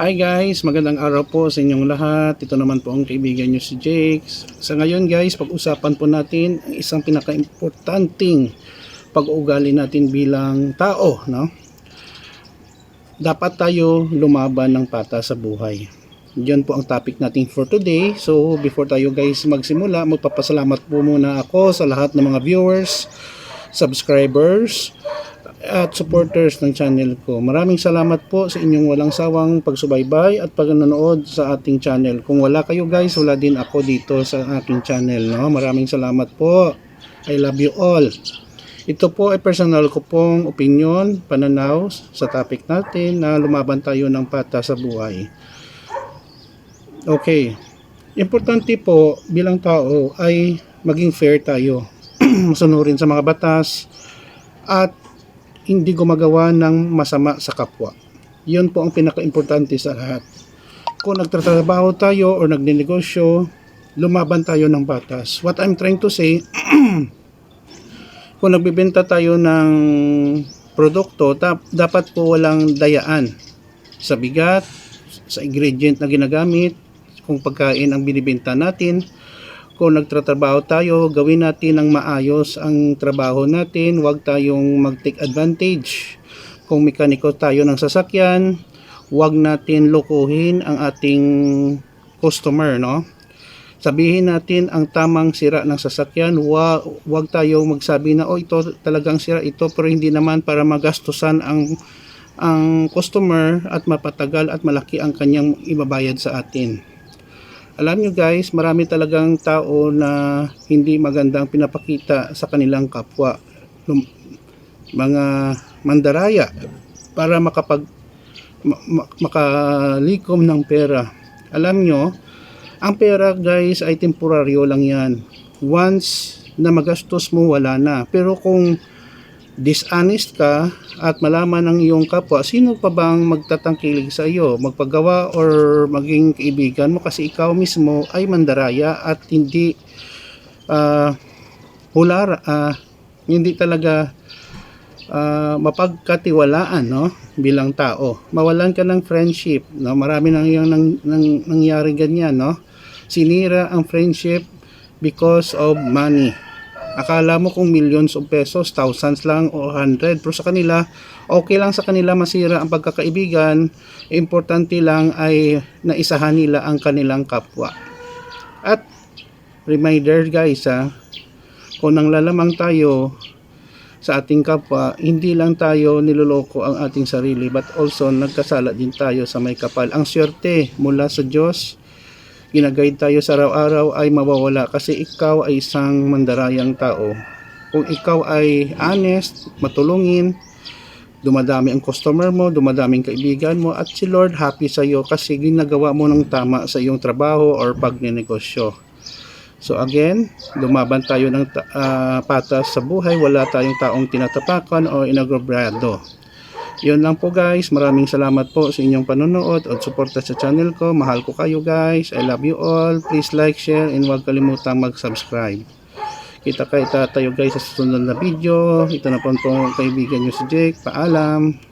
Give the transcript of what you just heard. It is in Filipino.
Hi guys, magandang araw po sa inyong lahat. Ito naman po ang kaibigan nyo si Jake. Sa ngayon guys, pag-usapan po natin ang isang pinaka-importanting pag-uugali natin bilang tao, no? Dapat tayo lumaban ng pata sa buhay. Yan po ang topic natin for today. So, before tayo guys magsimula, magpapasalamat po muna ako sa lahat ng mga viewers, subscribers, at supporters ng channel ko. Maraming salamat po sa inyong walang sawang pagsubaybay at pagnonood sa ating channel. Kung wala kayo guys, wala din ako dito sa aking channel. No? Maraming salamat po. I love you all. Ito po ay personal ko pong opinion, pananaw sa topic natin na lumaban tayo ng pata sa buhay. Okay. Importante po bilang tao ay maging fair tayo. Sunurin sa mga batas at hindi gumagawa ng masama sa kapwa. Yun po ang pinaka-importante sa lahat. Kung nagtatrabaho tayo o nagnenegosyo, lumaban tayo ng batas. What I'm trying to say, kung nagbibenta tayo ng produkto, tap- dapat po walang dayaan sa bigat, sa ingredient na ginagamit, kung pagkain ang binibenta natin, kung nagtatrabaho tayo, gawin natin ng maayos ang trabaho natin, huwag tayong mag-take advantage. Kung mekaniko tayo ng sasakyan, huwag natin lokohin ang ating customer, no? Sabihin natin ang tamang sira ng sasakyan, huwag, huwag tayo magsabi na, oh ito talagang sira ito, pero hindi naman para magastusan ang ang customer at mapatagal at malaki ang kanyang ibabayad sa atin alam nyo guys, marami talagang tao na hindi magandang pinapakita sa kanilang kapwa. Mga mandaraya para makapag ma- ma- makalikom ng pera. Alam nyo, ang pera guys ay temporaryo lang yan. Once na magastos mo, wala na. Pero kung dishonest ka at malaman ng iyong kapwa, sino pa bang magtatangkilig sa iyo, magpagawa or maging kaibigan mo kasi ikaw mismo ay mandaraya at hindi ah hulara, ah, hindi talaga ah, mapagkatiwalaan no bilang tao. Mawalan ka ng friendship, no? Marami nang yung nang, nang, nangyari ganyan, no? Sinira ang friendship because of money. Akala mo kung millions of pesos, thousands lang o hundred. Pero sa kanila, okay lang sa kanila masira ang pagkakaibigan. Importante lang ay naisahan nila ang kanilang kapwa. At reminder guys ha, kung nang lalamang tayo sa ating kapwa, hindi lang tayo niloloko ang ating sarili but also nagkasala din tayo sa may kapal. Ang swerte mula sa Diyos ginaguide tayo sa araw-araw ay mawawala kasi ikaw ay isang mandarayang tao. Kung ikaw ay honest, matulungin, dumadami ang customer mo, dumadami ang kaibigan mo, at si Lord happy sa iyo kasi ginagawa mo ng tama sa iyong trabaho or pagnenegosyo. So again, lumaban tayo ng ah, patas sa buhay, wala tayong taong tinatapakan o inagobrado. Yun lang po guys. Maraming salamat po sa inyong panonood at suporta sa channel ko. Mahal ko kayo guys. I love you all. Please like, share, and huwag kalimutang mag-subscribe. Kita kayo tayo guys sa susunod na video. Ito na po ang kaibigan nyo si Jake. Paalam.